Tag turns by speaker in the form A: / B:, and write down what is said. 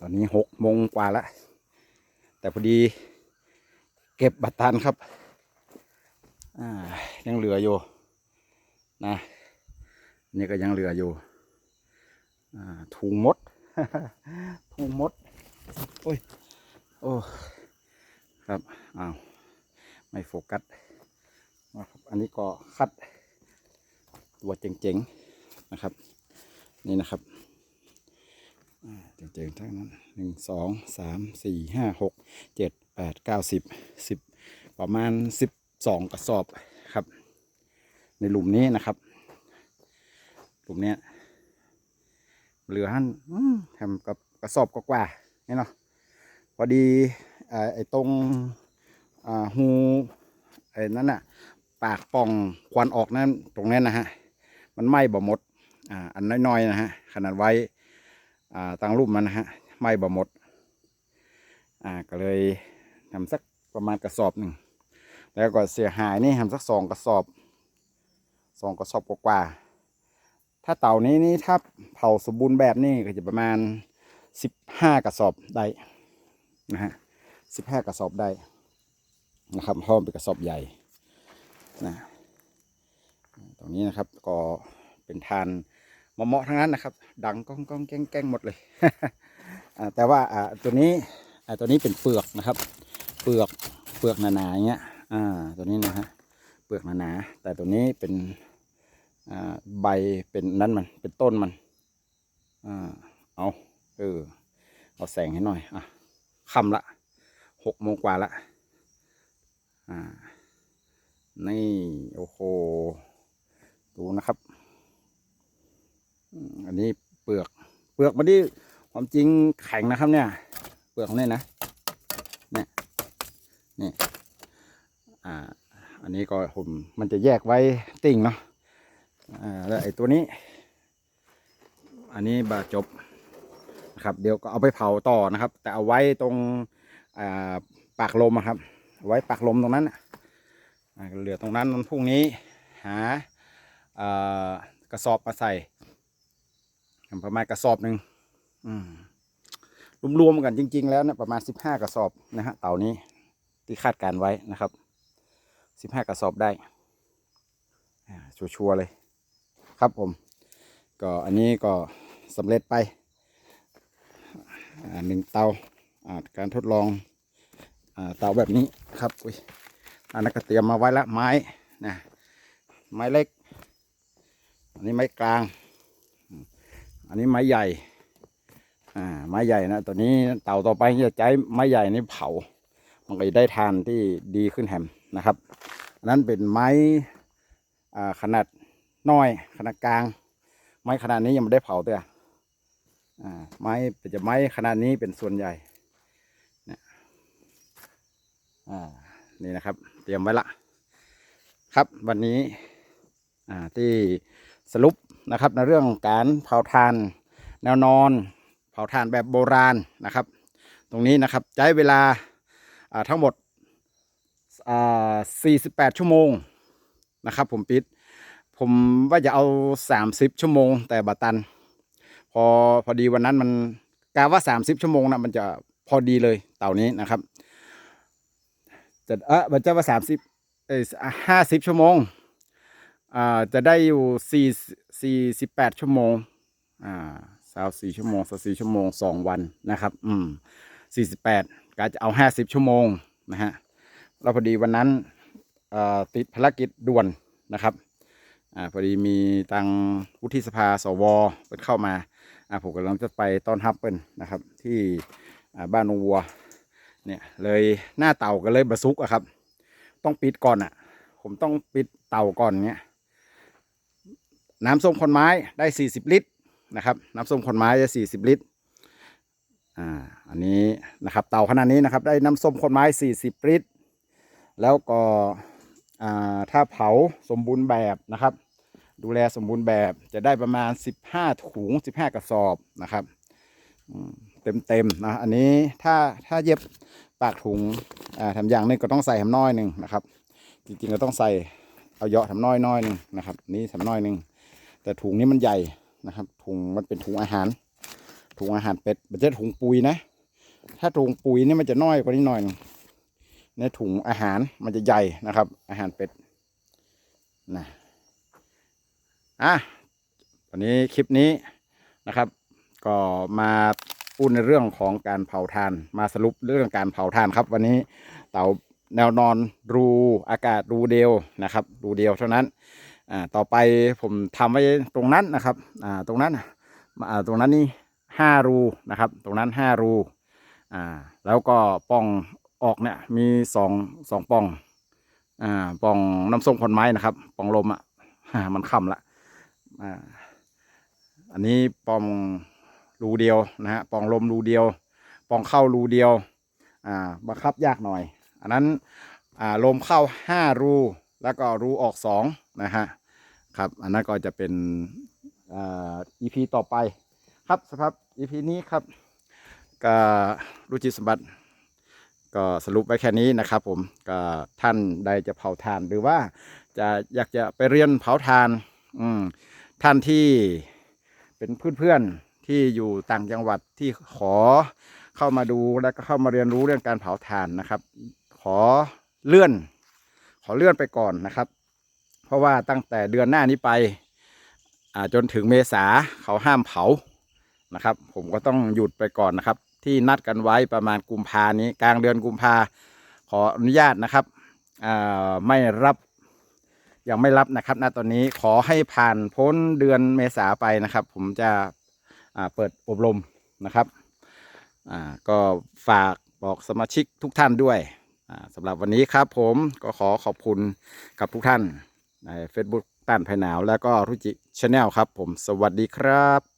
A: ตอนนี้หกโมงกว่าแล้วแต่พอดีเก็บบัตรทันครับยังเหลืออยู่นะนี่ก็ยังเหลืออยู่ถุงมดถุงมด โอ้ย โอ้ ครับ อ้าว ไม่โฟกัสนะครับ อันนี้ก็คัด ตัวเจ๋งๆ นะครับ นี่นะครับ เจ๋งๆทั้งนั้นหนึ่งสองสามสี่ห้าหกเจ็ดแปดเก้าสิบสิบประมาณสิบสองกระสอบครับ ในหลุมนี้นะครับหลุมเนี้ยเหลือหันทำกับกระสอบกว่าๆนี่เนาะพอดีไอ้ตรงหูไอ้นั่นน่ะปากป่องควันออกนั่นตรงนั้นนะฮะมันไหม้บ่หมดอ่าอันน้อยๆนะฮะขนาดไว้ ตังรูปมันนะฮะไหม้บ่หมดอ่าก็เลยทำสักประมาณกระสอบหนึ่งแล้วก็เสียหายนี่ทำสักสองกระสอบสองกระสอบกว่าๆถ้าเต่านี้นี่ถ้าเผาสมบูรณ์แบบนี่ก็จะประมาณสิบห้ากระสอบได้นะฮะสิบห้ากระสอบได้นะครับพราะมันเป็นกระสอบใหญ่นะตรงนี้นะครับก็เป็นทาน มะเมาะทั้งนั้นนะครับ ดังก้องก้องแก้งแก้งหมดเลยแต่ว่าตัวนี้ตัวนี้เป็นเปลือกนะครับ เปลือกเปลือกหนาๆอย่างเงี้ยตัวนี้นะฮะเปลือกหนาๆแต่ตัวนี้เป็นใบเป็นนั่นมันเป็นต้นมันอเอาเออเอาแสงให้หน่อยอะค่ำละหกโมงกว่าละอ่านี่โอ้โหดูนะครับ อันนี้เปลือก เปลือกมันนี่ความจริงแข็งนะครับ เนี่ย เปลือกของเนี่ยนะ เนี่ยนี่อ่า อันนี้ก็ผมมันจะแยกไว้ติ่งเนาะอ่าแล้วไอ้ตัวนี้ อันนี้บาจบนะครับ เดี๋ยวก็เอาไปเผาต่อนะครับ แต่เอาไว้ตรงอ่าปากลมอะครับ ไว้ปากลมตรงนั้นเหลือตรงนั้นวันพรุ่งนี้หากระสอบมาใส่ ประมาณกระสอบหนึ่งรวมๆกันจริง ๆ แล้วเนะประมาณสิบห้ากระสอบนะฮะเต่านี้ที่คาดการไว้นะครับสิบห้ากระสอบได้ชัวร์ๆเลย ครับผม ก็อันนี้ก็สำเร็จไปหนึ่งเตา่าการทดลองเตาแบบนี้ครับอุ้ยอันนั้นก็เตรียมมาไว้ละไม้นะไม้เล็ก อันนี้ไม้กลาง อันนี้ไม้ใหญ่ อ่า ไม้ใหญ่นะ ตัวนี้เต่าต่อไปจะใช้ไม้ใหญ่นี่เผา มันก็จะได้ทานที่ดีขึ้นแฮมนะครับอันนั้นเป็นไม้ อ่า ขนาดน้อย ขนาดกลาง ไม้ขนาดนี้ยังไม่ได้เผาเตออ่า ไม้เป็นจะไม้ขนาดนี้เป็นส่วนใหญ่เนี่ยอ่า นี่นะครับ เตรียมไว้ละ ครับ วันนี้ อ่า ที่สรุป นะครับ ในเรื่องการเผาทานแนวนอน เผาทานแบบโบราณนะครับ ตรงนี้นะครับใช้เวลาทั้งหมด 48 ชั่วโมงนะครับผมปิด ผมว่าจะเอา 30 ชั่วโมง แต่บัตัน พอพอดีวันนั้นมันกะว่า 30 ชั่วโมงนะมันจะพอดีเลยเต่านี้นะครับจะเออมันจะว่าสามสิบเอ้ห้าสิบชั่วโมงอ่าจะได้อยู่สี่ สี่สิบแปดชั่วโมง อ่าสาวสี่ชั่วโมงสาวสี่ชั่วโมงสองวันนะครับ อืมสี่สิบแปดก็จะเอาห้าสิบชั่วโมงนะฮะแล้วพอดีวันนั้นอ่อติดภารกิจด่วนนะครับอ่าพอดีมีทางวุฒิสภาสวเปิดเข้ามาอ่าผมกำลังจะไปต้อนรับเปิ้นนะครับ ที่อ่าบ้านนวัวเนี่ยเลยหน้าเต่าก็เลยบะซุกอะครับ ต้องปิดก่อนอะผมต้องปิดเต่าก่อนเนี่ย น้ำส้มคนไม้ได้สี่สิบลิตรนะครับน้ำส้มคนไม้จะสี่สิบลิตรอ่าอันนี้นะครับเต่าขนาดนี้นะครับได้น้ำส้มคนไม้สี่สิบลิตร แล้วก็อ่าถ้าเผาสมบูรณ์แบบนะครับ ดูแลสมบูรณ์แบบจะได้ประมาณสิบห้าถุงสิบห้ากระสอบนะครับอืมเต็มนะอันนี้ถ้าถ้าเย็บปากถุงอ่าทำอย่างหนึงก็ต้องใส่ทำน้อยหนึ่งนะครับ จริงๆก็ต้องใส่เอาเยาะทำน้อยน้อยหนึ่งนะครับ นี่ทำน้อยหนึ่ง แต่ถุงนี้มันใหญ่นะครับ ถุงมันเป็นถุงอาหาร ถุงอาหารเป็ดมันจะถุงปุ๋ยนะ ถ้าถุงปุ๋ยนี่มันจะน้อยกว่านี้หน่อยในถุงอาหารมันจะใหญ่นะครับ อาหารเป็ดนะอะวันนี้คลิปนี้นะครับ ก็มาพูดในเรื่องของการเผาทาน มาสรุปเรื่องการเผาทานครับ วันนี้เต่าแนวนอนรูอากาศรูเดียวนะครับ รูเดียวเท่านั้น อ่าต่อไปผมทำไว้ตรงนั้นนะครับอ่าตรงนั้นอ่าตรงนั้นนี่ห้ารูนะครับ ตรงนั้นห้ารูอ่าแล้วก็ป่องออกเนี่ยมีสองสองป่องอ่าป่องน้ำส้มขอนไม้นะครับป่องลมอะอ่ามันค่ำละอ่าอันนี้ปองรูเดียวนะฮะปองลมรูเดียวปองเข้ารูเดียวอ่าบังคับยากหน่อย อันนั้นอ่าลมเข้าห้ารู แล้วก็รูออกสองนะฮะครับอันนั้นก็จะเป็นอ่า EP ต่อไปครับสำหรับ EP นี้ครับก็รุจิสมบัติ ก็สรุปไว้แค่นี้นะครับผมก็ท่านใดจะเผาทานหรือว่าจะอยากจะไปเรียนเผาทานอืมท่านที่เป็นเพื่อนๆที่อยู่ต่างจังหวัดที่ขอเข้ามาดูแล้วก็เข้ามาเรียนรู้เรื่องการเผาทานนะครับ ขอเลื่อน ขอเลื่อนไปก่อนนะครับ เพราะว่าตั้งแต่เดือนหน้านี้ไปจนถึงเมษาเขาห้ามเผานะครับ ผมก็ต้องหยุดไปก่อนนะครับ ที่นัดกันไว้ประมาณกุมภานี้ กลางเดือนกุมภาขออนุญาตนะครับไม่รับยังไม่รับนะครับณตอนนี้ขอให้ผ่านพ้นเดือนเมษาไปนะครับ ผมจะเปิดอบรมนะครับก็ฝากบอกสมาชิกทุกท่านด้วย สำหรับวันนี้ครับผมก็ขอขอบคุณกับทุกท่านใน Facebook ต้านภายหนาว และก็รุจิชาแนลครับผมสวัสดีครับ